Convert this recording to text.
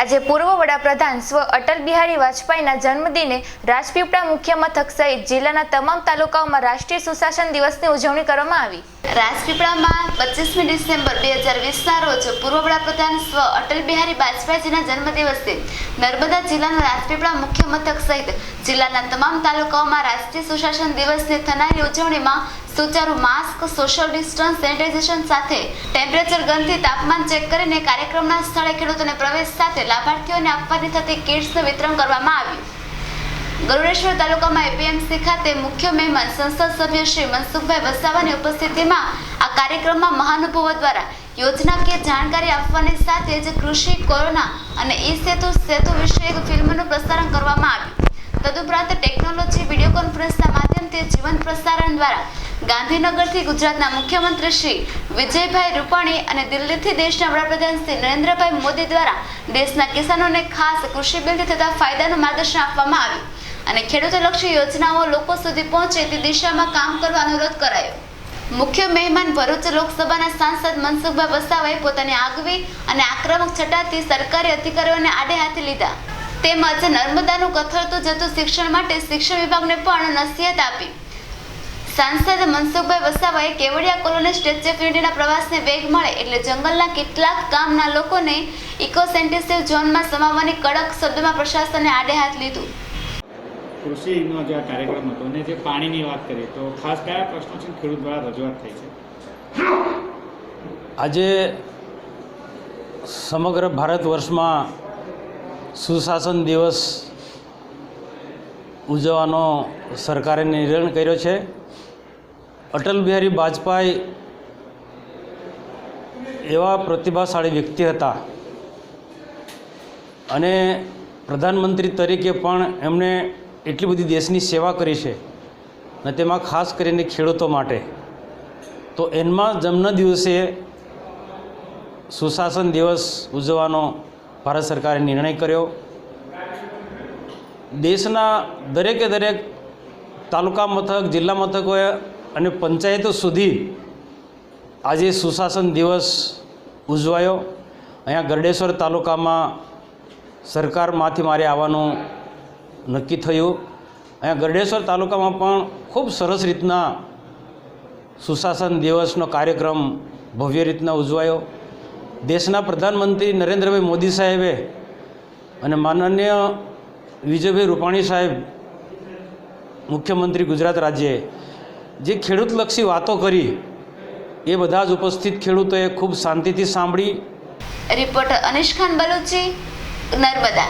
આજે પૂર્વ વડાપ્રધાન સ્વ અટલ બિહારી વાજપેયીના જન્મદિને રાજપીપળા મુખ્ય મથક સહિત જિલ્લાના તમામ તાલુકાઓમાં રાષ્ટ્રીય સુશાસન દિવસની ઉજવણી કરવામાં આવી. રાજપીપળામાં પચીસમી ડિસેમ્બર બે હજાર વીસના રોજ પૂર્વ વડાપ્રધાન સ્વ અટલ બિહારી વાજપેયીજીના જન્મદિવસે નર્મદા જિલ્લાના રાજપીપળા મુખ્ય મથક સહિત જિલ્લાના તમામ તાલુકાઓમાં રાષ્ટ્રીય સુશાસન દિવસની થનારી ઉજવણીમાં સુચારુ માસ્ક સોશિયલ ડિસ્ટન્સ સેનિટાઇઝેશન સાથે ટેમ્પરેચર ગનથી તાપમાન ચેક કરીને કાર્યક્રમના સ્થળે ખેડૂતોને પ્રવેશ સાથે લાભાર્થીઓને આપવાની થતી કિટ્સનું વિતરણ કરવામાં આવ્યું. ગરુડેશ્વર તાલુકામાં એપીએમસી ખાતે મુખ્ય મહેમાન સંસદ સભ્ય શ્રી મનસુખભાઈ વસાવાની ઉપસ્થિતિમાં આ કાર્યક્રમમાં મહાનુભાવો દ્વારા યોજનાકીય જાણકારી આપવાની સાથે જ કૃષિ, કોરોના અને ઈ સેતુ સેતુ વિષયક ફિલ્મનું પ્રસારણ કરવામાં આવ્યું. તદુપરાંત ટેકનોલોજી વીડિયો કોન્ફરન્સના માધ્યમથી જીવન પ્રસારણ દ્વારા ગાંધીનગરથી ગુજરાતના મુખ્યમંત્રી શ્રી વિજયભાઈ રૂપાણી અને દિલ્હીથી દેશના વડાપ્રધાન શ્રી નરેન્દ્રભાઈ મોદી દ્વારા દેશના કિસાનોને ખાસ કૃષિ બિલથી થતા ફાયદાનું માર્ગદર્શન આપવામાં આવ્યું. અને ખેડૂતલક્ષી યોજનાઓ લોકો સુધી પહોંચે તે દિશામાં કામ કરવા અનુરોધ કરાયો. મુખ્ય મહેમાન ભરૂચ લોકસભાના સાંસદ મનસુખભાઈ વસાવાએ પોતાની આગવી અને આક્રમક છટાથી સરકારી અધિકારીઓને આડે હાથે લીધા. તેમજ નર્મદાનું કથળતું જતું શિક્ષણ માટે શિક્ષણ વિભાગને પણ નસીહત આપી. સાંસદ મનસુખભાઈ વસાવાએ કેવડિયા કોલોની સ્ટેચ્યુ ઓફ યુનિટીના પ્રવાસને વેગ મળે એટલે જંગલના કેટલાક ગામના લોકોને ઇકો સેન્ટિસિવ ઝોનમાં સમાવવાની કડક શબ્દમાં પ્રશાસને આડે હાથ લીધું. કૃષિનો જે આ કાર્યક્રમ હતો અને જે પાણીની વાત કરીએ તો ખાસ કયા પ્રશ્નો છે? ખેડૂત દ્વારા રજૂઆત થઈ છે. આજે સમગ્ર ભારત વર્ષમાં સુશાસન દિવસ ઉજવવાનો સરકારે નિર્ણય કર્યો છે. અટલ બિહારી વાજપેયી એવા પ્રતિભાશાળી વ્યક્તિ હતા અને પ્રધાનમંત્રી તરીકે પણ એમણે એટલી બધી દેશની સેવા કરી છે અને તેમાં ખાસ કરીને ખેડૂતો માટે. તો એનમાં જન્મ દિવસે સુશાસન દિવસ ઉજવવાનો ભારત સરકારે નિર્ણય કર્યો. દેશના દરેકે દરેક તાલુકા મથક, જિલ્લા મથકોએ અને પંચાયતો સુધી આજે સુશાસન દિવસ ઉજવાયો. અહીંયા ગરડેશ્વર તાલુકામાં સરકારમાંથી મારે આવવાનું નક્કી થયું. અહીંયા ગરડેશ્વર તાલુકામાં પણ ખૂબ સરસ રીતના સુશાસન દિવસનો કાર્યક્રમ ભવ્ય રીતના ઉજવાયો. દેશના પ્રધાનમંત્રી નરેન્દ્રભાઈ મોદી સાહેબે અને માનનીય વિજયભાઈ રૂપાણી સાહેબ, મુખ્યમંત્રી ગુજરાત રાજ્યે જે ખેડૂતલક્ષી વાતો કરી, એ બધા જ ઉપસ્થિત ખેડૂતોએ ખૂબ શાંતિથી સાંભળી. રિપોર્ટર અનિશ ખાન બલુચી, નર્મદા.